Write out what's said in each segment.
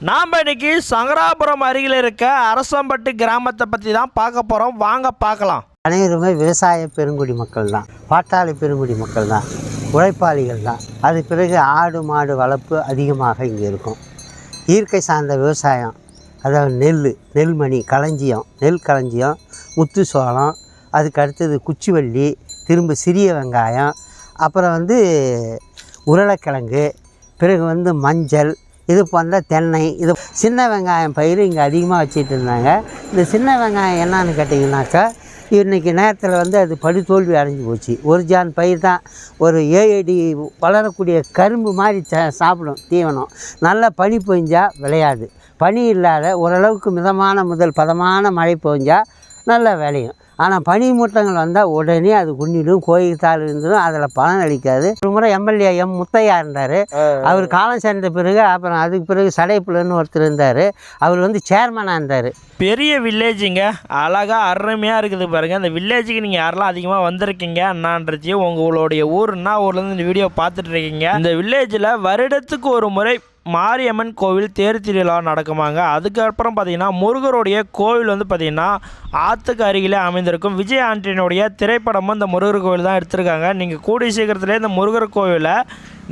நாம் இன்னைக்கு சங்கராபுரம் அருகில் இருக்க அரசம்பட்டு கிராமத்தை பற்றி தான் பார்க்க போகிறோம் வாங்க பார்க்கலாம். அனைவருமே விவசாய பெருங்குடி மக்கள் தான். பாட்டாளி பெருங்குடி மக்கள் தான். உழைப்பாளிகள் தான். அது பிறகு ஆடு மாடு வளர்ப்பு அதிகமாக இங்கே இருக்கும். இயற்கை சார்ந்த விவசாயம் அதாவது நெல் நெல்மணி களஞ்சியம் நெல் களஞ்சியம் முத்து சோளம் அதுக்கு அடுத்தது குச்சிவள்ளி திரும்ப சிறிய வெங்காயம் அப்புறம் வந்து உருளைக்கிழங்கு பிறகு வந்து மஞ்சள் இது போன்ற தென்னை இது சின்ன வெங்காயம் பயிர் இங்கே அதிகமாக வச்சுட்டு இருந்தாங்க. இந்த சின்ன வெங்காயம் என்னன்னு கேட்டிங்கனாக்கா இன்றைக்கி நேரத்தில் வந்து அது படுதோல்வி அடைஞ்சு போச்சு. ஒரு ஜான் பயிர் தான். ஒரு ஏழடி வளரக்கூடிய கரும்பு மாதிரி ச சாப்பிடும் தீவனம். நல்லா பனி பொய்ஞ்சால் விளையாது. பனி இல்லாத ஓரளவுக்கு மிதமான முதல் பதமான மழை பொய்ஞ்சால் நல்லா விளையும் ஆனால் பனி மூட்டங்கள் வந்தால் உடனே அது குன்னிடும் கோயில் தாள் இருந்துடும் அதில் பலன் அளிக்காது. ஒரு முறை எம்எல்ஏ எம் முத்தையா இருந்தார். அவர் காலம் சேர்ந்த பிறகு அப்புறம் அதுக்கு பிறகு சடைப்புலன்னு ஒருத்தர் இருந்தார். அவர் வந்து சேர்மனாக இருந்தார். பெரிய வில்லேஜுங்க அழகாக அருமையாக இருக்குது பாருங்கள் அந்த வில்லேஜுக்கு நீங்கள் யாரெல்லாம் அதிகமாக வந்திருக்கீங்க என்னான்றதையும் உங்களுடைய ஊர் என்ன ஊர்லேருந்து இந்த வீடியோ பார்த்துட்டு இருக்கீங்க. இந்த வில்லேஜில் வருடத்துக்கு ஒரு முறை மாரியம்மன் கோவில் தேர் திருவிழா நடக்குமாங்க. அதுக்கப்புறம் பார்த்தீங்கன்னா முருகருடைய கோவில் வந்து பார்த்தீங்கன்னா ஆற்றுக்கு அருகிலே அமைந்திருக்கும். விஜய் ஆண்டனியுடைய திரைப்படமும் இந்த முருகர் கோவில் தான் எடுத்திருக்காங்க. நீங்கள் கூடிய சீக்கிரத்திலே இந்த முருகர் கோவிலை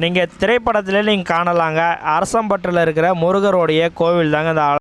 நீங்கள் திரைப்படத்திலே நீங்கள் காணலாங்க. அரசம்பட்டில் இருக்கிற முருகருடைய கோவில் தாங்க இந்த